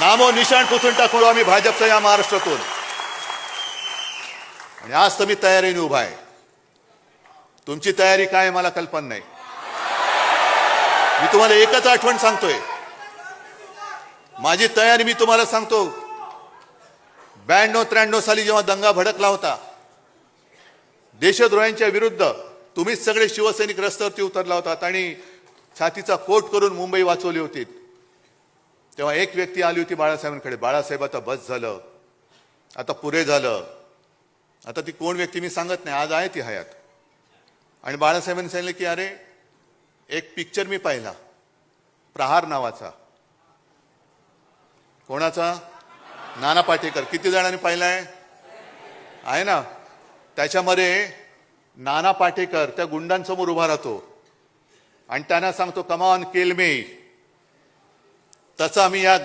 नामो निशाण पुसून टाकू आम्ही भाजपचं या महाराष्ट्रातून. आणि आज तर मी तयारीने उभा आहे. तुमची तयारी काय मला कल्पना नाही. मी तुम्हाला एकच आठवण सांगतोय. माझी तयारी मी तुम्हाला सांगतो. ब्याण्णव त्र्याण्णव साली जेव्हा दंगा भडकला होता देशद्रोह्यांच्या विरुद्ध तुम्हीच सगळे शिवसैनिक रस्त्यावरती उतरला होता आणि छातीचा कोट करून मुंबई वाचवली होती. तेव्हा एक व्यक्ती आली होती बाळासाहेबांकडे. बाळासाहेब आता बस झालं. आता पुरे झालं. आता ती कोण व्यक्ती मी सांगत नाही. आज आहे ती हयात. आणि बाळासाहेबांनी सांगितलं की अरे एक पिक्चर मी पाहिला. प्रहार नावाचा. कोणाचा? नाना पाटेकर. किती जणांनी पाहिलाय? आहे ना? त्याच्यामध्ये नाना पाटेकर त्या गुंडांसमोर उभा राहतो. आणि त्यांना सांगतो कमान केल मी. तसं आम्ही या